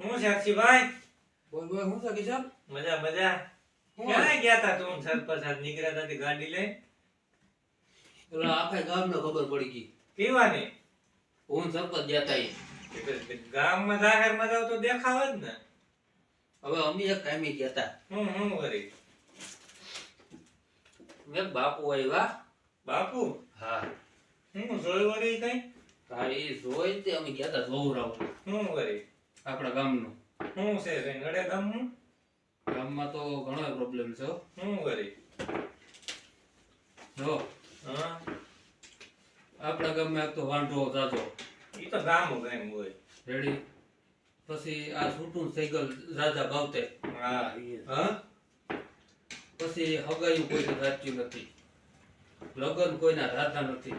હું સાક્ષીભાઈ? બોલ બોલ હું છે કિશન મજા મજા. ક્યાં ગયા તા તું સરપંચ હાથ નીકળ્યા તા તે ગાડી લઈ પેલા આખા ગામને ખબર પડી ગઈ. પીવાની? હું સરપંચ ગયા તા. ગામમાં જાહેરમાં જાવ તો દેખાવ જ ને. હવે અમે એક કામી ગયા તા. હું હું કરી મેં બાપુ આવ્યા. બાપુ? હા. હું જોઈ વળી કઈ? તારી જોઈ તે અમે ગયા તા જોવરાવ હું વળી? આપણા ગામનું. શું છે રેંગડે ગામનું? ગામમાં તો ઘણો પ્રોબ્લેમ છે શું કરી? જો. હા? આપણા ગામમાં એક તો વાંઢો જાજો. ઈ તો ગામ ગામ હોય. રેડી? પછી આ છૂટું સાયકલ રાજા ભાવતે. હા. હા? પછી હગાયું કોઈ રાજ્યું નથી. લગ્ન કોઈના રાજા નથી.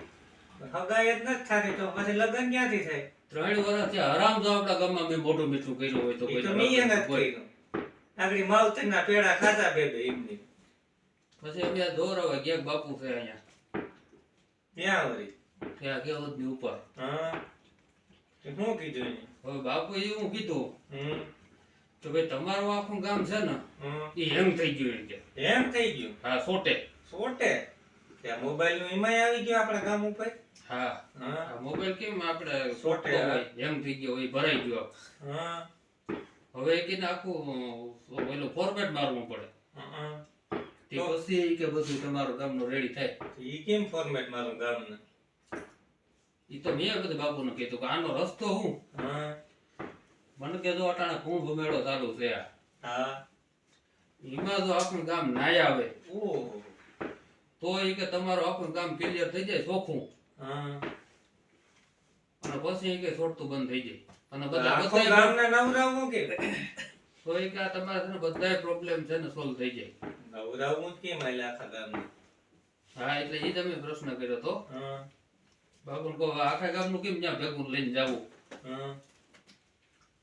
હગાઈ જ નથી થતી તો પછી લગ્ન ક્યાંથી થાય? ત્રણ વર્ષ હરામ જો આપણા ગામમાં મેં મોટું મીઠું કર્યું હોય તો કોઈ તો મેં નથી કર્યું. આગળ માવતરના પેડા ખાતા બે બે એમની. પછી અમે હવે ગયા બાપુ છે અહીંયા. ત્યાં વળી? ત્યાં કેવતની ઉપર. હા. શું કીધું એને? હવે બાપુ એવું કીધું હમ. તો ભાઈ તમારું આખું ગામ છે ને એ હેંગ થઈ ગયું એમ કે. એમ થઈ ગયું? હા સોટે. સોટે? ત્યાં મોબાઈલનું એમાંય આવી ગયું આપણા ગામ ઉપર? હા. મોબાઈલ કેમ આપણે સોટે, હેંગ થઈ ગયો હોય ભરાઈ ગયો. હા. હવે કે આખું પેલું ફોર્મેટ મારવું પડે. તે પછી કે બધું તમારું ગામનું રેડી થાય. ઈ કેમ ફોર્મેટ મારું ગામનું? એ તો મેં બધું બાપુને કીધું કે આનો રસ્તો હું? હા. મને કે જો અટાણે કુંભ મેળો ચાલુ છે આ. હા. એમાં જો આપણું ગામ નાય આવે. તો એ કે તમારું આપણું ગામ ક્લિયર થઈ જાય ચોખ્ખું. હા. અને પછી કે છોડતું બંધ થઈ જાય. અને બધા બધા ગામના નવરાવું કે તો એ કે તમારા ને બધાય પ્રોબ્લેમ છે ને સોલ્વ થઈ જાય. નવરાવું કે કેમ આખા ગામ હા એટલે એ તમે પ્રશ્ન કર્યો તો. હા. બાબુ કહો આખા આખા ગામનું કેમ ત્યાં ભેગું લઈને જવું?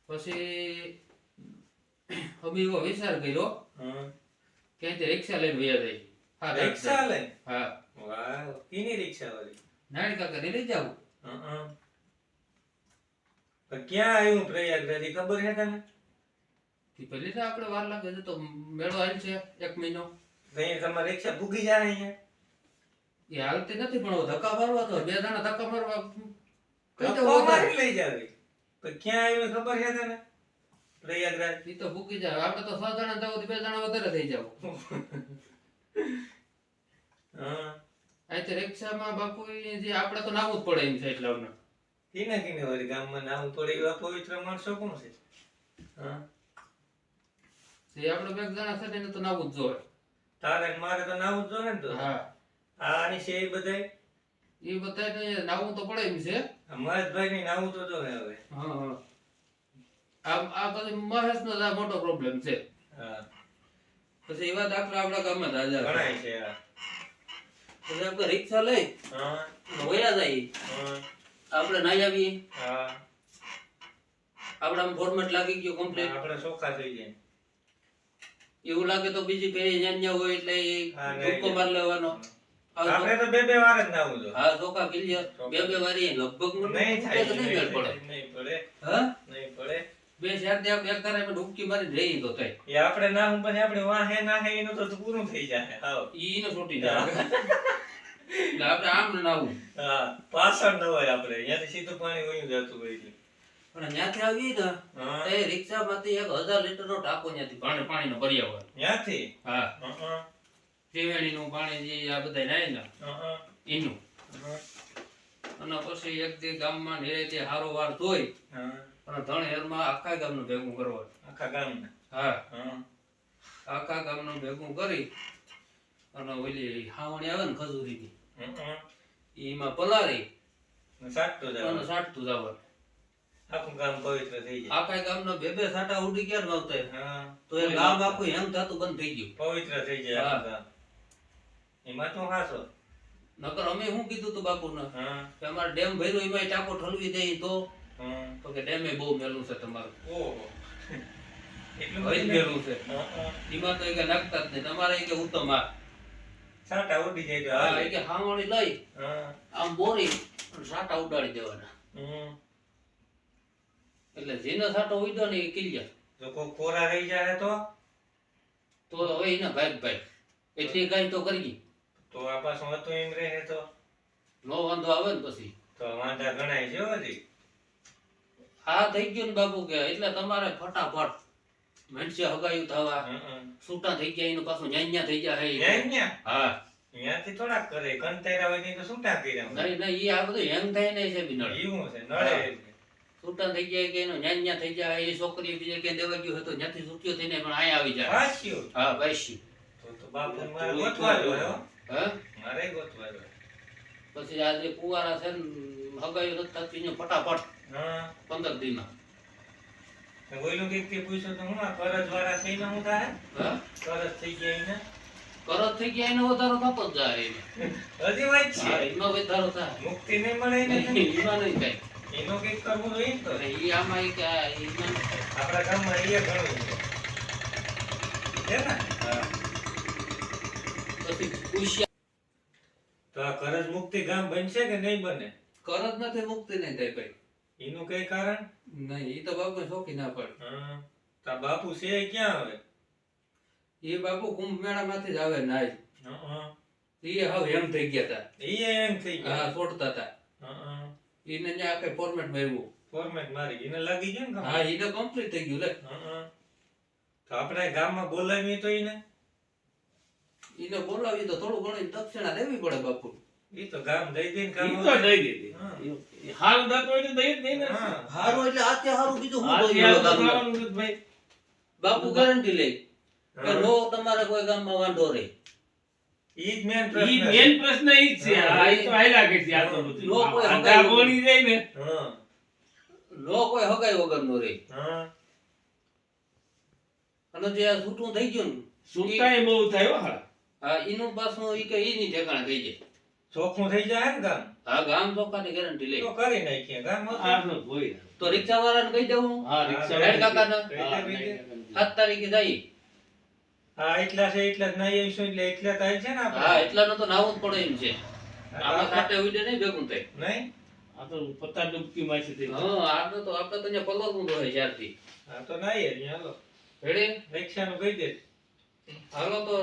પછી અમે એવો વિચાર કર્યો હા. ક્યાંથી રિક્ષા લઈને વયા જાય. હા રિક્ષા લઈને? હા. વાહ કેની રિક્ષા વાળી નાની કાકા ને લઈ જાવું ક્યાં આવ્યું પ્રયાગરાજ? ખબર છે તને? પેલી તો આપણે વાર લાગે તો મેળો હાલ છે એક મહિનો. તમારે રિક્ષા ભૂગી જાય અહીંયા? એ હાલતી નથી પણ ધક્કા મારવા તો બે જણા ધક્કા મારવા ધક્કો. મારી લઈ જાવે. તો ક્યાં આવ્યું ખબર છે તને? પ્રયાગરાજ? એ તો ભૂકી જાય. આપણે તો છ જણા જાવ બે જણા વધારે થઈ જાવ અહીંથી રિક્ષામાં બાપુ જે આપણે તો નાવું જ પડે એમ છે એટલે અમને. કિને કિને વળી ગામમાં નાવું પડે એવા પવિત્ર માણસો કોણ છે? હા. તે આપણે બે જણા છે ને તો નાવું જ જોઈએ. તારે મારે તો નાવું જ જોઈએ ને તો? હા. આની છે એ બધાય? એ બધાને નાવું તો પડે એમ છે. મહેશભાઈ ની નાવું તો જોઈએ હવે. હા હા. આ આ પછી મહેશ નો મોટો પ્રોબ્લેમ છે. હા. પછી એવા દાખલા આપણા ગામમાં દાદા છે. ઘણાય છે આપણે રિક્ષા લઈ હા. વયા જાય હા. આપણે નાઈ આવીએ. હા. આપણે આમ ફોર્મેટ લાગી ગયો કમ્પ્લીટ આપણે ચોખ્ખા થઈ જાય એવું લાગે તો બીજી જ્યાં જ્યાં હોય એટલે ધક્કો માર લેવાનો. આપણે તો બે બે વાર જ નાવું જો હા ચોખા ક્લિયર બે બે વારી લગભગ નહીં થાય નહીં પડે. નહીં પડે. હા? નહીં પડે. બે ચાર દે બે કરે મે ડૂબકી મારી રહી તો થાય એ આપણે ના હું પછી આપણે વાહે ના હે એનું તો પૂરું થઈ જાય હાવ ઈ ને છૂટી જાય. એટલે આપણે આમ નાવું હા પાછળ ન હોય આપણે. અહીંયાથી સીધું પાણી વયું જતું હોય એટલે. અને ત્યાંથી આવી ને હા. તો એ રિક્ષામાંથી એક હજાર લીટર નો ટાંકો ત્યાંથી પાણી પાણી નો ભરી આવે ત્યાંથી હા ત્રિવેણી નું પાણી જે આ બધા નાય ને ઈનું. હં, એનું અને પછી એક દી ગામમાં ને તે હારો વાર ધોઈ હં. અને ધણ હેરમાં આખા ગામનું ભેગું કરવાનું આખા ગામના? હા. હં, આખા ગામનું ભેગું કરી અને ઓલી હાવણી આવે ને ખજૂરીની. એમાં પલારી સાટતું જવાનું. સાટતું જવાનું આખું ગામ પવિત્ર થઈ જાય. આખા ગામનો બે બે સાટા ઉડી ગયા ને વાવતા હા. તો એ ગામ આખું હેમ થતું બંધ થઈ ગયું. પવિત્ર થઈ જાય આખું ગામ. એમાં તું હાસો નકર અમે શું કીધું તું બાપુને? હા. કે અમારે ડેમ ભર્યો એમાં ટાંકો ઠલવી દે તો. તો કે ડેમે બહુ મેલું છે તમારું. ઓહો. એટલું મેલું છે. એમાં તો કે નાખતા જ નહીં. તમારે કે ઉત્તમ આ સાટા ઉડી જાય તો હા એ કે હાવણી લઈ. આમ બોરી સાટા ઉડાડી દેવાના. એટલે જેનો સાટો ઉડ્યો ને એ કિલ્યા જો કોઈ કોરા રહી જાય તો? તો હવે એને ભાઈ ભાઈ એટલી કઈ તો કરી તો આ પાછું હતું એમ રહે તો? નો વાંધો આવે ને પછી. તો વાંધા ગણાય છે હજી. આ થઈ ગયું ને બાપુ કે એટલે તમારે ફટાફટ મનસે હગાયું થવા. છૂટા થઈ ગયા એનું પાછું ન્યાન્યા થઈ? હા. ન્યાથી થોડાક કરે કંતાયરા હોય તો શું ટાંકી નહીં નહીં એ આ બધું હેંગ થાય ને છે બિનળ. એવું છે નડે છૂટા થઈ જાય કે એનું થઈ જાય એ છોકરી બીજે કે દેવા ગયું હતું ત્યાંથી છૂટ્યો થઈને પણ અહીંયા આવી જાય. હા ભાઈ તો બાપુ મારે ગોતવા મારે. પછી આજે કુવારા છે ને હગાયું થતી ફટાફટ હા. પંદર દિન. માં કંઈક તે પૂછ્યું તો હું આ કરજવાળા થઈ એને હું કરજ થઈ ગયા એને? કરજ થઈ ગયા એનો વધારો થતો જ જાય એને. હજી વાત છે. એમાં વધારો થાય. મુક્તિ નહીં મળે એને એમાં નહીં થાય. એનું કંઈક કરવું જોઈએ ને તો? એ આમાં કે થાય. આપણા ગામમાં એ ઘણું છે. છે ને? પછી પૂછ્યા. તો આ કરજ મુક્તિ ગામ બનશે કે નહીં બને? કરજ નથી મુક્તિ નહીં થાય ભાઈ. એનું કઈ કારણ? નહીં એ તો બાપુ શોખી ના પડે તા બાપુ છે ક્યાં આવે એ બાપુ કુંભ મેળામાંથી જ આવે નાય એ હવે એમ થઈ ગયા તા. એ એમ થઈ ગયા? હા છોડતા તા. એને ત્યાં કઈ ફોર્મેટ માર્યું. ફોર્મેટ મારી. એને લાગી ગયું ને હા એને કમ્પ્લીટ થઈ ગયું લે. હં. તો આપણે ગામમાં બોલાવીએ તો એને એને બોલાવી તો થોડું ઘણું દક્ષિણા દેવી પડે બાપુ એ તો ગામ દઈ દે કામ તો. દઈ દીધી. હારું થતું હોય તો દઈ જ દઈએ ને. હારું એટલે આતે હારું બીજું હું ભાઈ. બાપુ ગેરંટી લે કે. નો તમારે કોઈ ગામમાં વાંધો રહે ઈ મેન ઈ પ્રશ્ન એ પ્રશ્ન ઈ જ છે. હા, તો હાલ્યા કરે છે આ તો બધું. લોકો આ હગાઈ જાય ને. કોઈ હગાઈ વગર નો રહે હં. અને જે આ છૂટું થઈ ગયું ને સુતાય બહુ થાય હા એનું પાછું ઈ કે ઈ ની ઠેકાણે થઈ જાય ચોખ્ખું થઈ જાય ને ગામ? હા ગામ ચોખ્ખાની ગેરંટી લે. તો કરી નાખીએ ગામ હતું. આ તો રિક્ષા વાળાને કહી દઉં હા, રિક્ષા વાળા કાકાના. સાત તારીખે જઈ હા એટલા છે એટલા જ નહીં આવીશું એટલે એટલા થાય છે ને હા એટલા નો તો નાવું જ પડે એમ છે. આમાં આપણે- ઉડે નહીં ભેગું થાય. નહીં? આ તો પત્તા ડૂબકી માં છે. હા આ તો આપણે તો અહીંયા પલરવું હોય જ્યારથી. હા તો નહીં અહીંયા હાલો. રેડી? રિક્ષાનું કહી દે. હાલો તો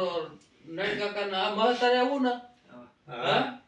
નાની કાકાના આ મહતારે આવું ને. હા હા?